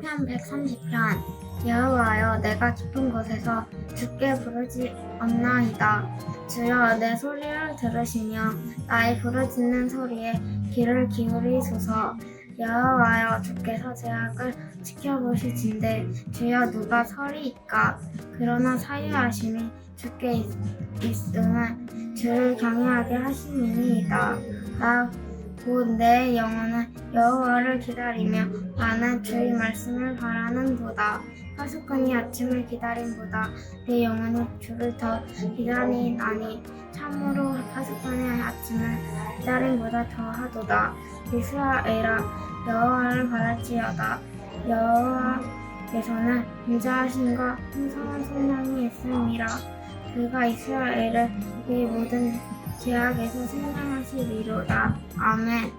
시편 130편. 여호와여 내가 깊은 곳에서 주께 부르지 않나이다. 주여 내 소리를 들으시며 나의 부르짖는 소리에 귀를 기울이소서. 여호와여 주께서 제약을 지켜보시진대. 주여 누가 서리이까 그러나 사유하심이 주께 있, 있음을 주를 경외하게 하심이니이다. 나 곧 내 영혼은 여호와를 기다리며 나는 주의 말씀을 바라는도다. 파수꾼이 아침을 기다림보다 내 영혼이 주를 더 기다리나니 참으로 파수꾼의 아침을 기다림보다 더하도다. 이스라엘아 여호와를 바랄지어다. 여호와께서는 인자하심과 풍성한 성량이 있음이라. 그가 이스라엘을 그의 모든 제약에서 생명하시리로다. 아멘.